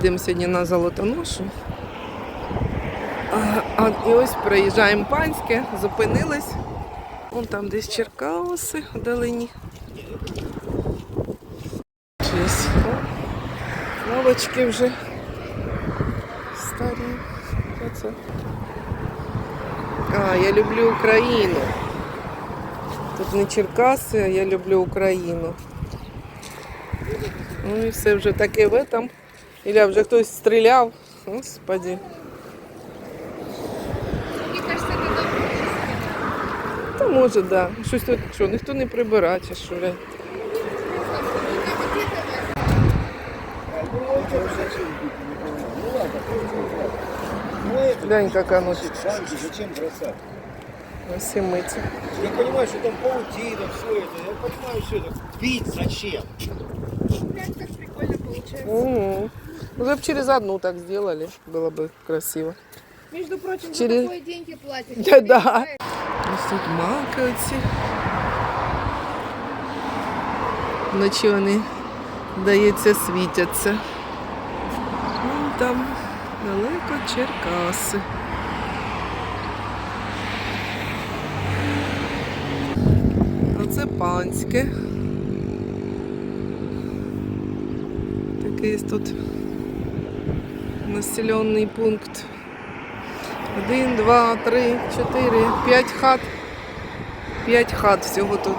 Їдемо сьогодні на Золотоношу. А, і ось проїжджаємо панське, зупинились. Вон там десь Черкаси вдалині. Щось. Лавочки вже старі. Що це? А, я люблю Україну. Тут не Черкаси, а я люблю Україну. Ну і все вже таке в этом. Ілля, вже хтось стріляв. Господи. Мені кажется, не добре. Та може, да. Щось тут, що, ніхто не прибирає, чи що, блядь. Глянь, як оно Шанки зачем бросать? всі миться. Я понимаю, что там паутина, все это. Я понимаю все это. Бить зачем? Как прикольно получается. Угу. Уже б через одну так сделали, было бы красиво. Между прочим, Через- за такое деньги платят. Да, да. Ось тут маки оці. Вночі вони, здається, світяться. Вон там далеко Черкаси. Оце панське. Такий тут населений пункт. Один, два, три, чотири, п'ять хат. П'ять хат всього тут.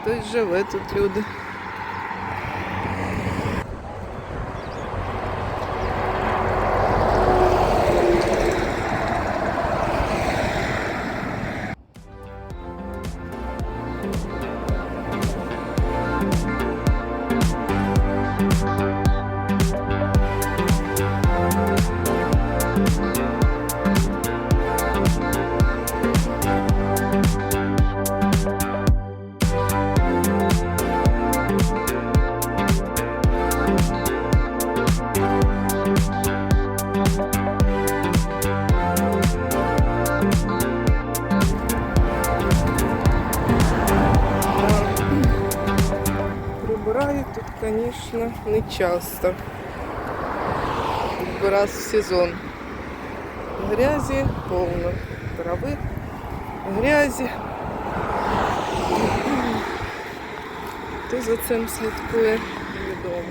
Хтось живе тут люди. тут, звісно, не часто. Якби раз в сезон. Грязі повно. Трави, грязі. Хто за цим слідкує, невідомо.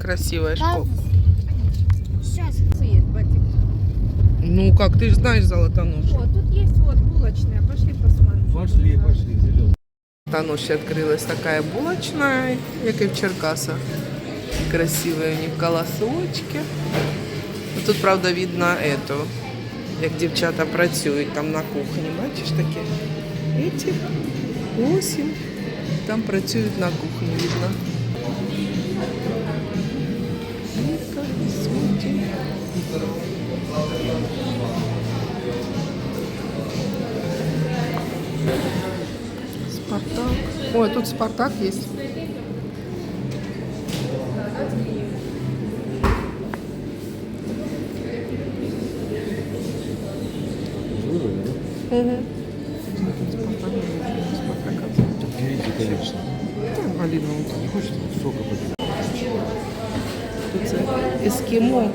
красивая школа. Сейчас есть батик. Ну как, ты же знаешь Золотоношу. Вот, тут есть вот булочная. Пошли посмотрим. Пошли, пошли, зеленый. Там ще відкрилась така булочна, як і в Черкасах. Красиві у них колосочки. Ну, Тут, правда, видно эту, як дівчата працюють там на кухні. Бачиш таке? Эти восемь. Там працюють на кухні, видно. Спартак. Ой, тут Спартак есть. Угу. Берите, конечно. Там Алина вот Не хочет сока попить? Тут це ескімо,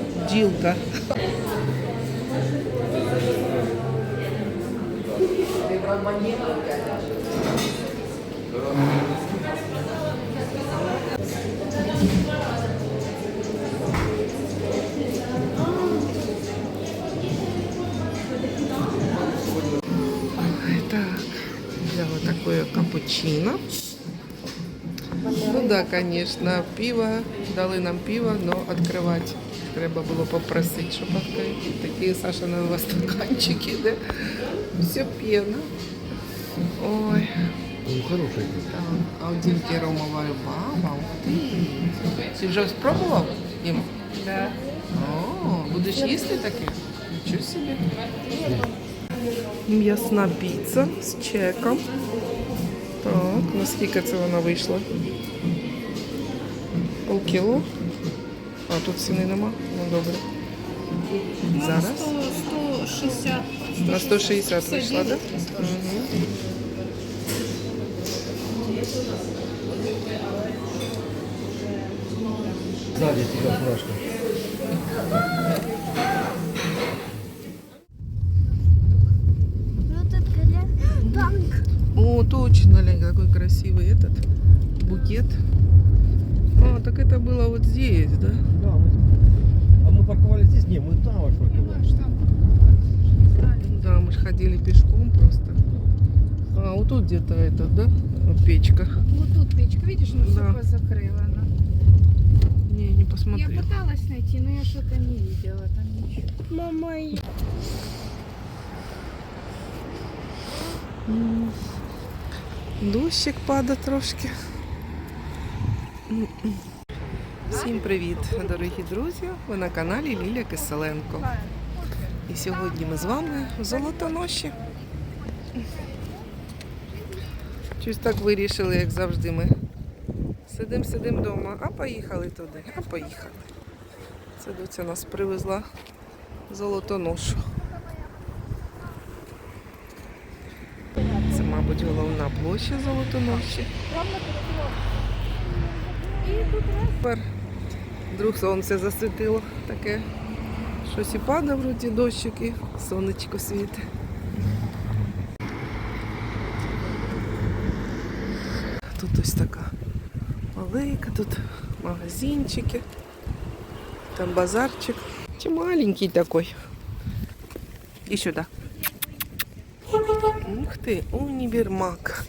капучино. Ну да, конечно, пиво, дали нам пиво, но відкривати треба було попросити, щоб відкрити. Такі Саша на вас стаканчики, да? Все п'яно. Ой, Ну, хороший. там, а у Дімки ромова баба, ти. Ти вже спробував їм? Да. О, будеш їсти таке? Нічого собі. М'ясна піца з чеком. Так, наскільки це вона вийшла? Полкіло. А тут ціни нема. Ну добре. Зараз. 160. На 160 вийшла, так? Угу. Сзади тебя фуражка. Красивый этот букет. А, так это было вот здесь, да? Да, мы... А мы парковали здесь? Не, мы там аж парковали. Да, мы же ходили пешком просто. А, вот тут где-то этот, да? Печка. Вот тут печка, видишь, ну Да. все закрыла она. Не, не Я посмотрел. пыталась найти, но я что-то не видела там ничего. Мама, М. Дощик падає трошки. Всім привіт, дорогі друзі! Ви на каналі Лілія Киселенко. І сьогодні ми з вами в Золотоноші. Щось так вирішили, як завжди. Ми сидимо, сидимо вдома, а поїхали туди, а поїхали. Це доця нас привезла Золотоношу. Це, мабуть, головна площа Золотоноші. Тепер вдруг сонце засвітило таке. Щось і падає вроді дощик і сонечко світить. Тут ось така алейка, тут магазинчики, там базарчик. Чи маленький такой. І сюди. Ух ти, універмаг.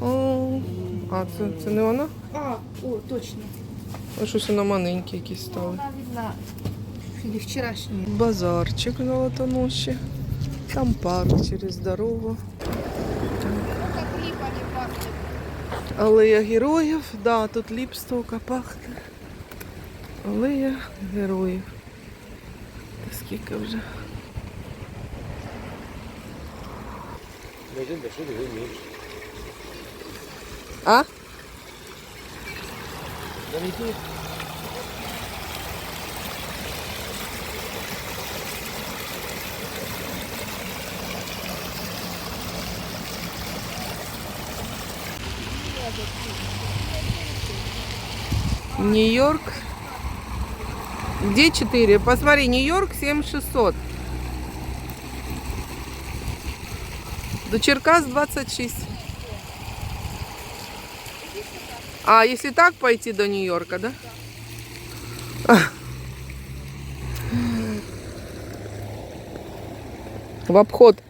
О, а це, це не вона? А, о, точно. А щось вона маленькі якісь стали. Она видна. Или вчерашняя. Базарчик золотоноші. Там парк через дорогу. Алея героїв. Да, тут ліпстока пахне. Алея героїв. Та скільки вже? А? Маленький? Нью-Йорк. Где 4? Посмотри, Нью-Йорк 7600. До Черкас 26. А, если так пойти до Нью-Йорка, да? А. В обход.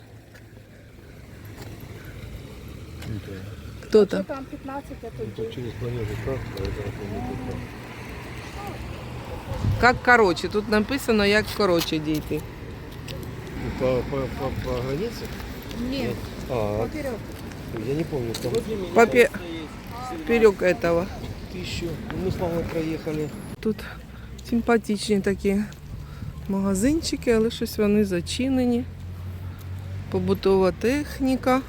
Кто там? там 15, а тут Тут через планету как, короче? Тут написано, як короче дійти. Ну, По, по, по, по границе? Нет, А, поперек. я не помню, там Попе... Вперед этого. тысячу. Ну, Мы с мамой проехали. Тут симпатичні такі магазинчики, але щось вони зачинені. Побутова техніка,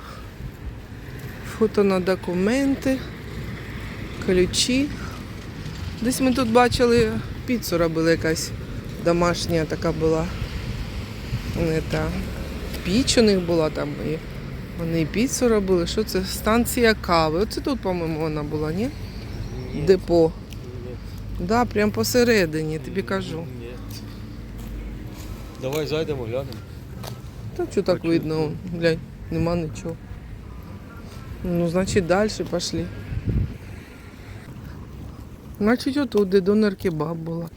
фото на документи, ключі. Десь ми тут бачили, піцу робили якась домашня така була. Не та, піч у них була там. І вони і піцу робили. Що це? Станція кави. Оце тут, по-моєму, вона була, ні? Депо. Да, прям посередині, тобі кажу. Давай зайдемо, глянемо. Та що так видно, глянь, нема нічого. Ну, значить, далі пішли. Значить, отут, де донор кебаб була.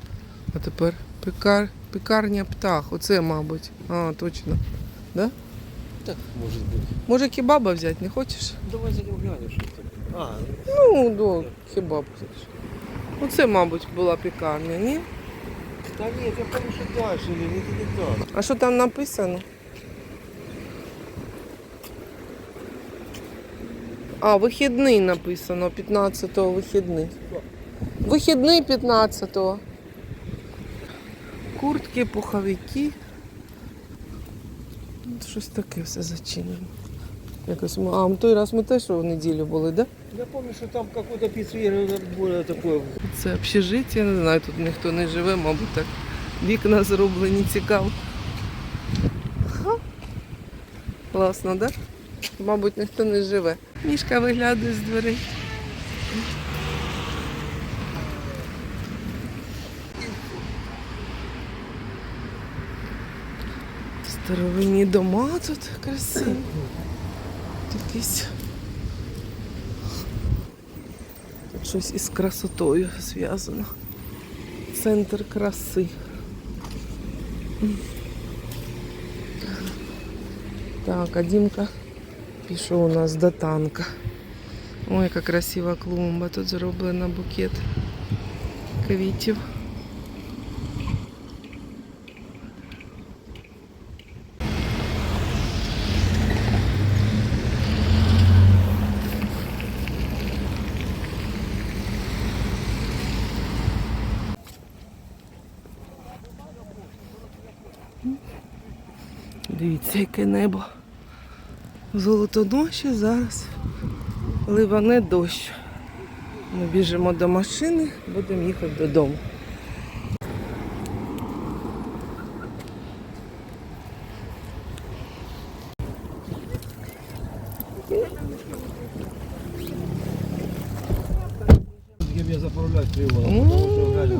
А тепер пекар... пекарня птах. Оце, мабуть. А, точно. Да? Так, может быть. Може кебаба взяти, не хочеш? Давай зайдем глянем, что это. А, Ну, до кебаб. Оце, мабуть, була пекарня, ні? да нет, я что дальше, или не, не так. А що там написано? А, вихідний написано, 15-го вихідний. Вихідний 15-го. Куртки, пуховики. Ну, Щось таке все зачинено. Якось ми. А, той раз ми теж в неділю були? Да? Я помню, что там какой-то пиццерия более такое. Це общежиття, не знаю, тут ніхто не живе, мабуть, так. Вікна зроблені цікаво. Ха. Класно, так? Да? Мабуть, ніхто не живе. Мішка виглядає з дверей. Старовинні дома тут красиві. Тут якісь Тут щось із красотою зв'язано. Центр краси. Так, а Дімка пішов у нас до танка. Ой, яка красива клумба. Тут зроблена букет квітів. Дивіться, яке небо. Золотоноші зараз ливане дощ. Ми біжимо до машини, будемо їхати додому.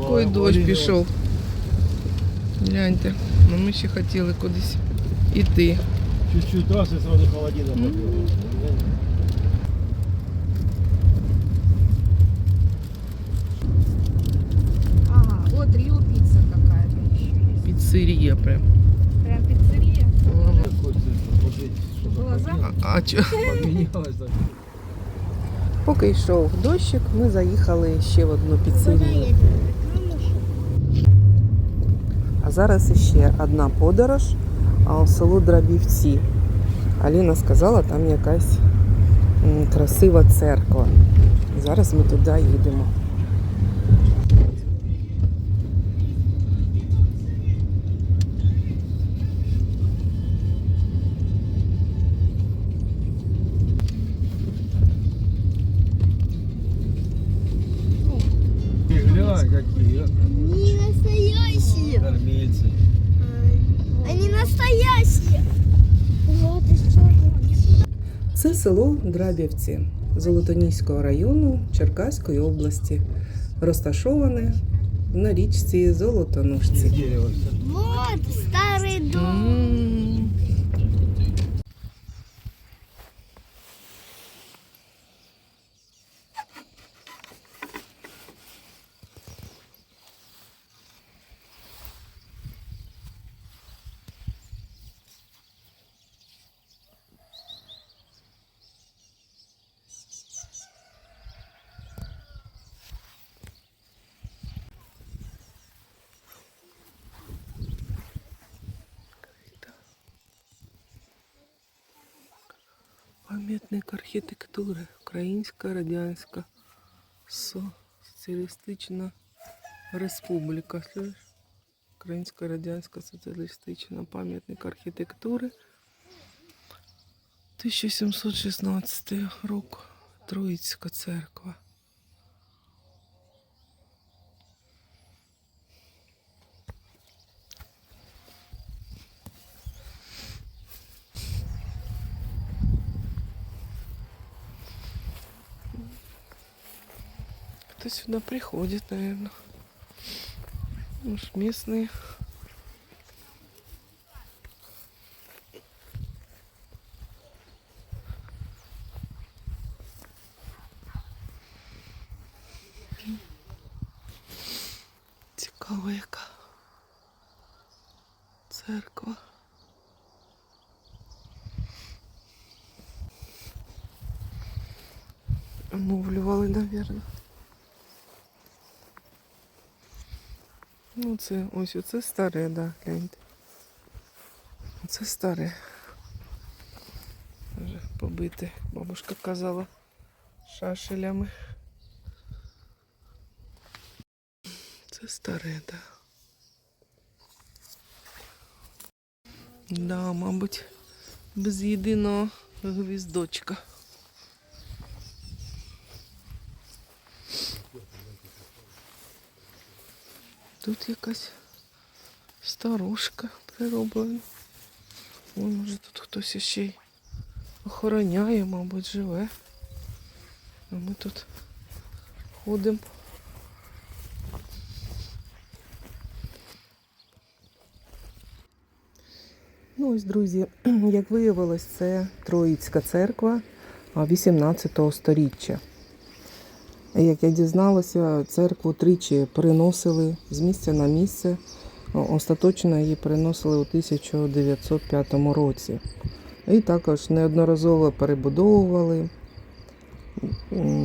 О, який дощ пішов. Гляньте, ну ми ще хотіли кудись іти. Чуть-чуть раз и сразу холодина М. побила. Ага, вот Рио пицца какая-то еще есть. Піцерія прям. Прям Глаза? А, а чо? поменялось. Поки йшов дощик, ми заїхали ще в одну піцерію. А зараз іще одна подорож а, в село Драбівці. Аліна сказала, там якась красива церква. Зараз ми туди їдемо. Це село Драбівці Золотоніського району Черкаської області, розташоване на річці Золотоножці. Вот старый дом. Пам'ятник архітектури. Українська Радянська Соціалістична Республіка. Українська Радянська Соціалістична пам'ятник архітектури. 1716 рік. Троїцька церква. сюда приходит, наверное. Уж ну, местные. Цікаво яка церква. Оновлювали, мабуть. Ну, це ось оце старе, да, гляньте. Оце старе. Вже побите, бабушка казала, шашелями. Це старе, да. Да, мабуть, без єдиного гвіздочка. Тут якась старушка прироблена. Ой, може тут хтось ще й охороняє, мабуть, живе. А ми тут ходимо. Ну ось, друзі, як виявилось, це Троїцька церква а, 18 століття. Як я дізналася, церкву тричі переносили з місця на місце. Остаточно її переносили у 1905 році. І також неодноразово перебудовували.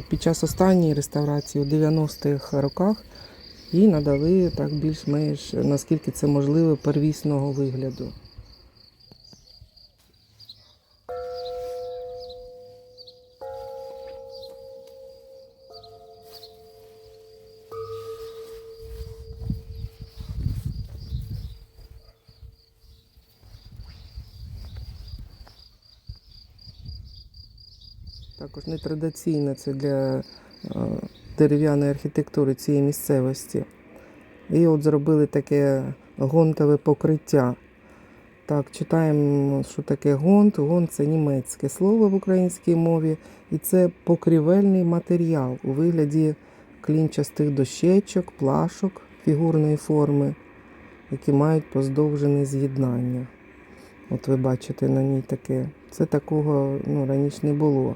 Під час останньої реставрації у 90-х роках їй надали так більш-менш, наскільки це можливо, первісного вигляду. Також нетрадиційно це для е, дерев'яної архітектури цієї місцевості. І от зробили таке гонтове покриття. Так, читаємо, що таке гонт. Гонт це німецьке слово в українській мові, і це покрівельний матеріал у вигляді клінчастих дощечок, плашок фігурної форми, які мають поздовжене з'єднання. От ви бачите на ній таке. Це такого ну, раніше не було.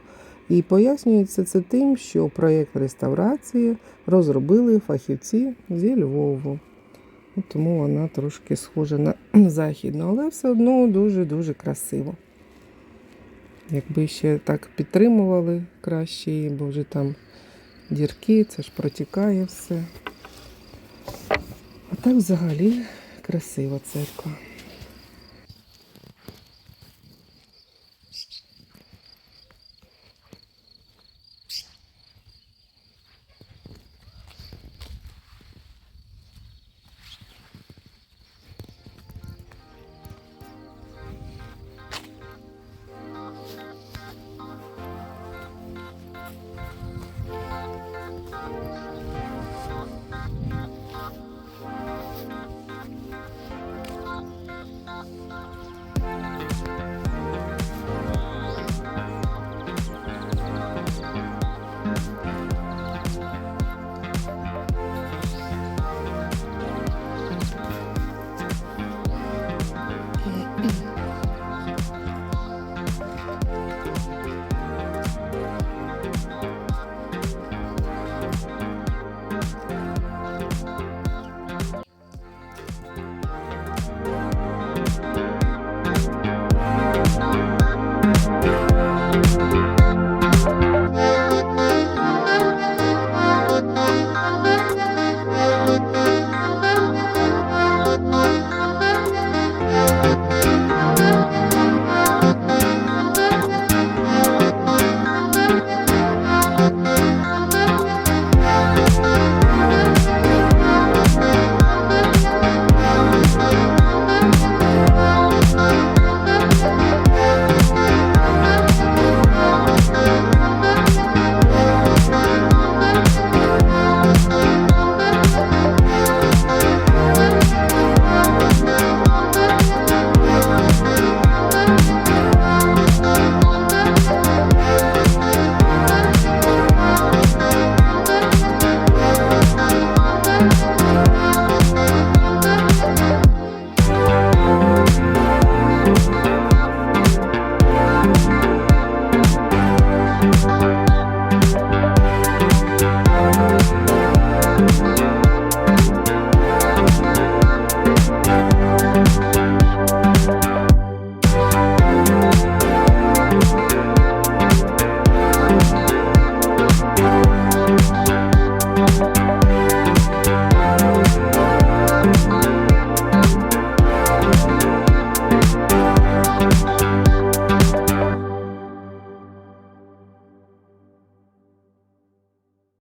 І пояснюється це тим, що проєкт реставрації розробили фахівці зі Львову. Тому вона трошки схожа на західну, але все одно дуже-дуже красиво. Якби ще так підтримували краще, бо вже там дірки, це ж протікає все. А так взагалі красива церква.